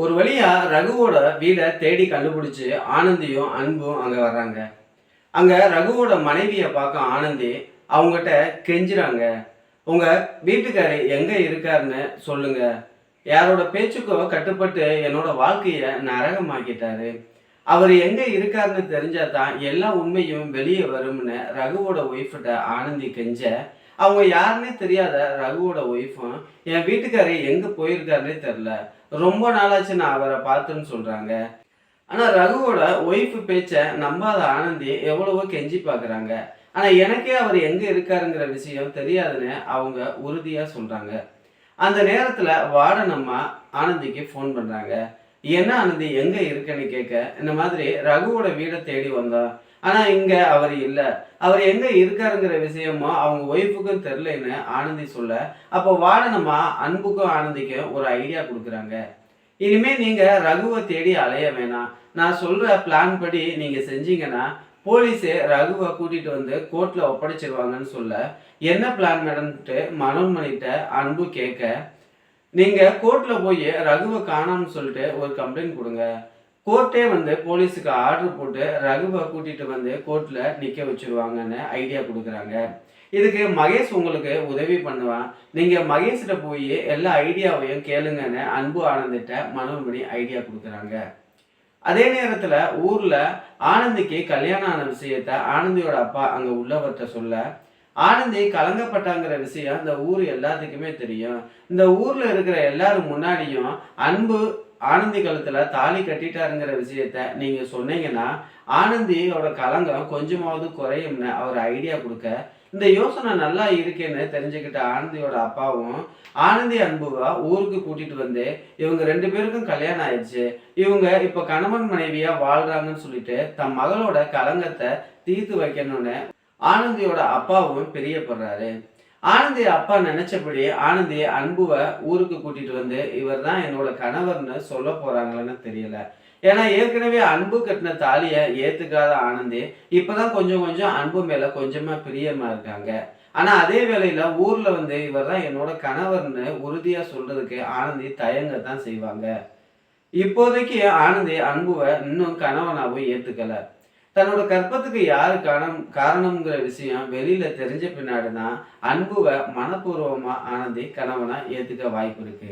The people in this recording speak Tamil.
ஒரு வழியா ரகுவோட வீடை தேடி கண்டுபிடிச்சு ஆனந்தியும் அன்பும் அங்க வர்றாங்க. அங்க ரகுவோட மனைவியை பார்க்க ஆனந்தி அவங்ககிட்ட கெஞ்சுறாங்க. உங்க வீட்டுக்காரர் எங்க இருக்காருன்னு சொல்லுங்க. யாரோட பேச்சுக்கோ கட்டுப்பட்டு என்னோட வாழ்க்கைய நரகமாக்கிட்டாரு. அவர் எங்க இருக்காருன்னு தெரிஞ்சாதான் எல்லா உண்மையும் வெளியே வரும்னு ரகுவோட ஒய்ஃப்கிட்ட ஆனந்தி கெஞ்ச அவங்க யாருன்னே தெரியாத ரகுவோட ஒய்ஃபும் என் வீட்டுக்காரர் எங்கே போயிருக்காருன்னே தெரில ரொம்ப நாளாச்சு நான் அவரை பார்த்துன்னு சொல்கிறாங்க ஆனால் ரகுவோட ஒய்ஃப் பேச்சை நம்பாத ஆனந்தி எவ்வளவோ கெஞ்சி பார்க்குறாங்க. ஆனால் எனக்கே அவர் எங்கே இருக்காருங்கிற விஷயம் தெரியாதுன்னு அவங்க உறுதியாக சொல்கிறாங்க அந்த நேரத்தில் வார்டனம்மா ஆனந்திக்கு ஃபோன் பண்ணுறாங்க என்ன ஆனந்தி எங்கே இருக்குன்னு கேட்க? இந்த மாதிரி ரகுவோட வீடை தேடி வந்தோம் ஆனால் இங்கே அவர் இல்லை. அவர் எங்கே இருக்காருங்கிற விஷயமோ அவங்க ஒய்ஃபுக்கும் தெரிலன்னு ஆனந்தி சொல்ல அப்போ வார்டனம்மா அன்புக்கும் ஆனந்திக்கும் ஒரு ஐடியா கொடுக்குறாங்க. இனிமே நீங்கள் ரகுவை தேடி அலைய வேணாம். நான் சொல்கிற பிளான் படி நீங்கள் செஞ்சீங்கன்னா போலீஸே ரகுவை கூட்டிகிட்டு வந்து கோர்ட்டில் ஒப்படைச்சிருவாங்கன்னு சொல்ல என்ன பிளான் மேடம்ட்டு மனோன்மணிட்ட அன்பு கேட்க நீங்கள் கோர்ட்டில் போய் ரகுவை காணாமன்னு சொல்லிட்டு ஒரு கம்ப்ளைண்ட் கொடுங்க. கோர்ட்டே வந்து போலீஸுக்கு ஆர்டர் போட்டு ரகுவை கூட்டிட்டு வந்து கோர்ட்டில் நிற்க வச்சுருவாங்கன்னு ஐடியா கொடுக்குறாங்க. இதுக்கு மகேஷ் உங்களுக்கு உதவி பண்ணுவான். நீங்கள் மகேஷ்கிட்ட போய் எல்லா ஐடியாவையும் கேளுங்கன்னு அன்பு ஆனந்திட்ட மனோன்மணி ஐடியா கொடுக்குறாங்க. அதே நேரத்தில் ஊரில் ஆனந்திக்கு கல்யாணம் ஆன விஷயத்த ஆனந்தியோட அப்பா அங்கே உள்ளவர்கிட்ட சொல்ல ஆனந்தி கலங்கப்பட்டாங்கிற விஷயம் இந்த ஊர் எல்லாத்துக்குமே தெரியும். இந்த ஊரில் இருக்கிற எல்லாரும் முன்னாடியும் அன்பு ஆனந்தி கழுத்தில் தாலி கட்டிட்டாருங்கிற விஷயத்த நீங்கள் சொன்னீங்கன்னா ஆனந்தியோட கலங்கம் கொஞ்சமாவது குறையும்னு அவர் ஐடியா கொடுக்க இந்த யோசனை நல்லா இருக்கேன்னு தெரிஞ்சுக்கிட்ட ஆனந்தியோட அப்பாவும் ஆனந்தி அன்புவா ஊருக்கு கூட்டிட்டு வந்து இவங்க ரெண்டு பேருக்கும் கல்யாணம் ஆயிடுச்சு இவங்க இப்போ கணவன் மனைவியா வாழ்றாங்கன்னு சொல்லிட்டு தன் மகளோட கலங்கத்தை தீர்த்து வைக்கணும்னு ஆனந்தியோட அப்பாவும் பிரியப்படுறாரு. ஆனந்தி அப்பா நினைச்சபடி ஆனந்தி அன்புவை ஊருக்கு கூட்டிட்டு வந்து இவர் தான் என்னோட கணவர்னு சொல்ல போறாங்களான்னு தெரியல. ஏன்னா ஏற்கனவே அன்பு கட்டின தாலியை ஏத்துக்காத ஆனந்தி இப்பதான் கொஞ்சம் கொஞ்சம் அன்பு மேல கொஞ்சமா பிரியமா இருக்காங்க. ஆனா அதே வேளையில ஊர்ல வந்து இவர் தான் என்னோட கணவர்னு உறுதியா சொல்றதுக்கு ஆனந்தி தயங்கத்தான் செய்வாங்க. இப்போதைக்கு ஆனந்தி அன்புவை இன்னும் கணவனாவும் ஏத்துக்கல. தன்னோட கற்பத்துக்கு யாரு காரணம் காரணம்ங்கிற விஷயம் வெளியில தெரிஞ்ச பின்னாடி தான் அன்புவை மனப்பூர்வமா ஆனந்தி கணவனா ஏத்துக்க வாய்ப்பு இருக்கு.